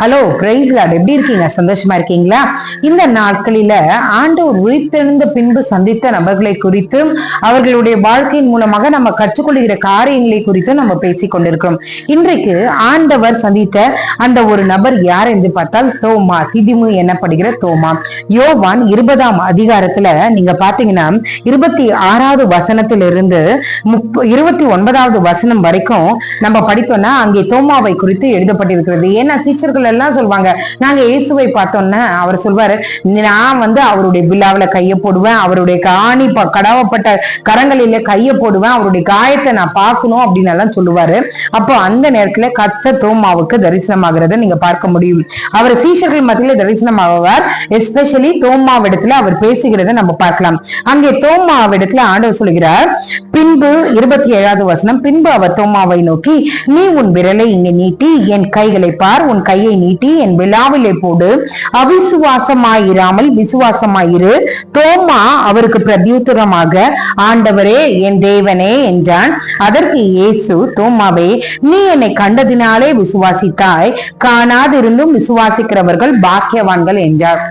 Hello price lot எப்படி இருக்கீங்க? சந்தோஷமா இருக்கீங்களா? இந்த நாட்களில ஆண்டவர் உயிர்த்தெழுந்த பின்பு சந்தித்த நபர்களை குறித்து அவர்களுடைய வாழ்க்கையின் மூலமாக நம்ம கற்றுக்கொள்கிற காரியங்களை குறித்து நம்ம பேசிக் கொண்டிருக்கிறோம். இன்றைக்கு ஆண்டவர் சந்தித்த அந்த ஒரு நபர் யார் என்று பார்த்தால் தோமா திதிமு எனப்படுகிற தோமா. யோவான் இருபதாம் அதிகாரத்துல நீங்க பாத்தீங்கன்னா இருபத்தி ஆறாவது வசனத்திலிருந்து முப்ப இருபத்தி ஒன்பதாவது வசனம் வரைக்கும் நம்ம படித்தோம்னா அங்கே தோமாவை குறித்து எழுதப்பட்டிருக்கிறது. ஏன்னா சீச்சர்கள் எல்லாம் சொல்லுவாங்க நாங்க இயேசுவை பார்த்தோம்னா அவர் சொல்வாரு நான் வந்து அவருடைய விழாவில கையை போடுவேன் அவருடைய காணி கடாவப்பட்ட கரங்களில கையை போடுவேன் அவருடைய காயத்தை நான் பார்க்கணும் அப்படின்னு எல்லாம் சொல்லுவாரு. அப்போ அந்த நேரத்துல கத்த தோமாவுக்கு தரிசனமாகிறத நீங்க பார்க்க முடியும். அவர் சீஷர்கள் மத்தியில தரிசனமாகுவார். எஸ்பெஷலி தோமாவிடத்துல அவர் பேசுகிறத நம்ம பார்க்கலாம். அங்கே தோமாவிடத்துல ஆண்டவர் சொல்கிறார் பின்பு இருபத்தி ஏழாவது வசனம் பின்பு அவர் தோமாவை நோக்கி நீ உன் விரலை இங்கே நீட்டி என் கைகளை பார் உன் கையை நீட்டி என் விழாவிலே போடு. அவிசுவாசமாயிராமல் விசுவாசமாயிரு. தோமா அவருக்கு பிரத்யுத்தரமாக ஆண்டவரே என் தேவனே என்றான். அதற்கு இயேசு தோமாவே நீ என்னை கண்டதினாலே விசுவாசித்தாய். காணாதிருந்தும் விசுவாசிக்கிறவர்கள் பாக்கியவான்கள் என்றார்.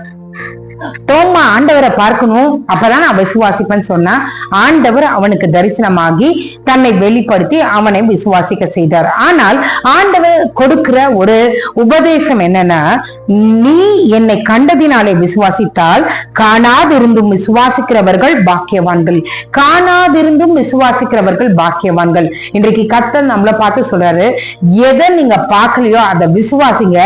தோமா ஆண்டவரை பார்க்கணும். அப்பதான் நான் விசுவாசிப்பேன்னு சொன்னா ஆண்டவர் அவனுக்கு தரிசனமாகி தன்னை வெளிப்படுத்தி அவனை விசுவாசிக்க செய்தார். ஆனால் ஆண்டவர் கொடுக்கிற ஒரு உபதேசம் என்னன்னா நீ என்னை கண்டதினாலே விசுவாசித்தால் காணாதிருந்தும் விசுவாசிக்கிறவர்கள் பாக்கியவான்கள். காணாதிருந்தும் விசுவாசிக்கிறவர்கள் பாக்கியவான்கள். இன்றைக்கு கத்தன் நம்மளை பார்த்து சொல்றாரு எதை நீங்க பார்க்கலையோ அதை விசுவாசிங்க.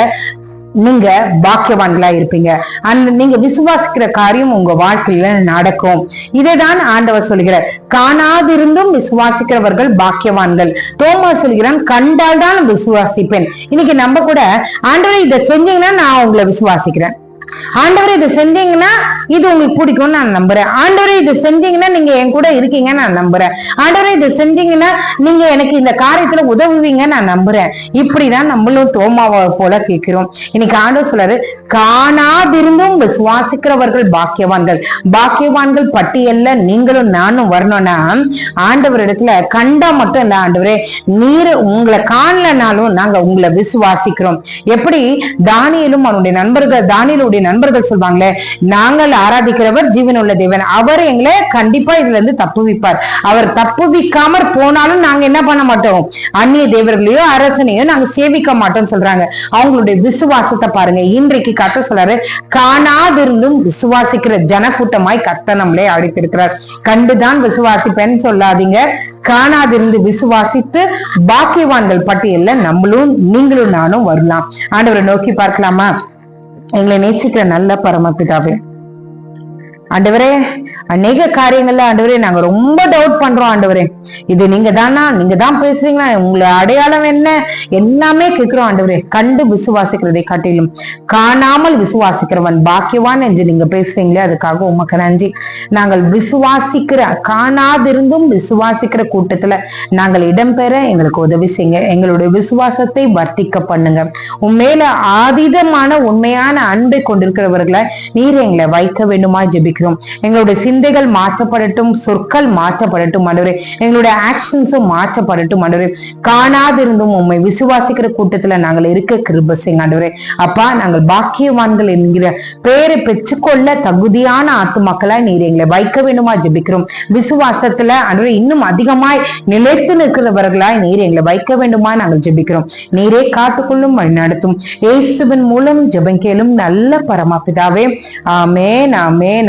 நீங்க பாக்கியவான்களா இருப்பீங்க. அந்த நீங்க விசுவாசிக்கிற காரியம் உங்க வாழ்க்கையில நடக்கும். இதைதான் ஆண்டவர் சொல்கிறார் காணாதிருந்தும் விசுவாசிக்கிறவர்கள் பாக்கியவான்கள். தோமா சொல்கிறான் கண்டால் தான் விசுவாசிப்பேன். இன்னைக்கு நம்ம கூட ஆண்டவர் இதை செஞ்சீங்கன்னா நான் உங்களை விசுவாசிக்கிறேன். ஆண்டவரை இதை செஞ்சீங்கன்னா இது உங்களுக்கு பிடிக்கும்னு நான் நம்புறேன். ஆண்டவரை இதை செஞ்சீங்கன்னா நீங்க என் கூட இருக்கீங்கன்னு நான் நம்புறேன். ஆண்டவரை இதை செஞ்சீங்கன்னா நீங்க எனக்கு இந்த காரியத்துல உதவுவீங்க நான் நம்புறேன். இப்படிதான் நம்மளும் தோமாவை போல கேட்கிறோம். இன்னைக்கு ஆண்டவர் சொல்றாரு காணாதிருந்தும் விசுவாசிக்கிறவர்கள் பாக்கியவான்கள். பாக்கியவான்கள் பட்டியல்ல நீங்களும் நானும் வரணும்னா ஆண்டவரிடத்துல கண்டா மட்டும் இந்த ஆண்டவரே நீர் உங்களை காணலனாலும் நாங்க உங்களை விசுவாசிக்கிறோம். எப்படி? தானியலும் அவனுடைய நண்பர்கள் தானியலுடைய நண்பர்கள் சொல்வாங்களே நாங்கள் ஆராதிக்கிறவர் ஜீவனுள்ள தேவன். அவர் எங்களை கண்டிப்பா இதுல இருந்து தப்புவிப்பார். அவர் தப்புவிக்காமற் போனாலும் நாங்க என்ன பண்ண மாட்டோம்? அந்நிய தேவர்களையோ அரசனையோ நாங்க சேவிக்க மாட்டோம் சொல்றாங்க. அவங்களுடைய விசுவாசத்தை பாருங்க. இன்றைக்கு கத்த சொல்றாரு காணாதிருந்தும் விசுவாசிக்கிற ஜனக்கூட்டமாய் கத்த நம்மளே அழைத்திருக்கிறார். கண்டுதான் விசுவாசிப்பேன்னு சொல்லாதீங்க. காணாதிருந்து விசுவாசித்து பாக்கியவான்கள் பட்டியல்ல நம்மளும் நீங்களும் நானும் வரலாம். ஆண்டவரை நோக்கி பார்க்கலாமா? எங்களை நேசிக்கிற நல்ல பரமபிதாவே. ஆண்டவரே அநேக காரியங்கள்ல ஆண்டவரே நாங்க ரொம்ப டவுட் பண்றோம் ஆண்டவரே. இது நீங்க தானா நீங்க தான் பேசுறீங்களா? உங்களை அடையாளம் என்ன? எல்லாமே கேட்கிறோம் ஆண்டவரே. கண்டு விசுவாசிக்கிறதை காட்டிலும். காணாமல் விசுவாசிக்கிறவன் பாக்கியவான் என்று நீங்க பேசுறீங்களே அதுக்காக உமக்கு நன்றி. நாங்கள் விசுவாசிக்கிற காணாதிருந்தும் விசுவாசிக்கிற கூட்டத்துல நாங்கள் இடம்பெற எங்களுக்கு உதவி செய்யுங்க. எங்களுடைய விசுவாசத்தை வர்த்திக்க பண்ணுங்க. உண்மையில ஆதிதமான உண்மையான அன்பை கொண்டிருக்கிறவர்களை நீர் எங்களை வைக்க வேண்டுமா? ஜெபிக்கிறோம் எங்களுடைய சிந்தைகள் மாற்றப்படட்டும் சொற்கள் மாற்றப்படட்டும் ஆண்டவரே. எங்களுடைய ஆக்ஷன்ஸும் மாற்றப்படட்டும் ஆண்டவரே. காணாதிருந்தும் உண்மை விசுவாசிக்கிற கூட்டத்துல நாங்கள் இருக்க கிருப செய்யுங்க ஆண்டவரே. அப்பா நாங்கள் பாக்கியவான்கள் என்கிற பெயரை பெற்றுக்கொள்ள தகுதியான ஆத்துமக்களாய் நீர் எங்களை வைக்க வேண்டுமா ஜபிக்கிறோம். விசுவாசத்துல ஆண்டவரே இன்னும் அதிகமாய் நிலைத்து நிற்கிறவர்களாய் நீர் எங்களை வைக்க வேண்டுமா நாங்கள் ஜபிக்கிறோம். நீரே காத்துக்கொள்ளும் வழிநடத்தும் ஏசுவின் மூலம் ஜெபம் கேளும் நல்ல பரமாபிதாவே. ஆமேன் ஆமேன்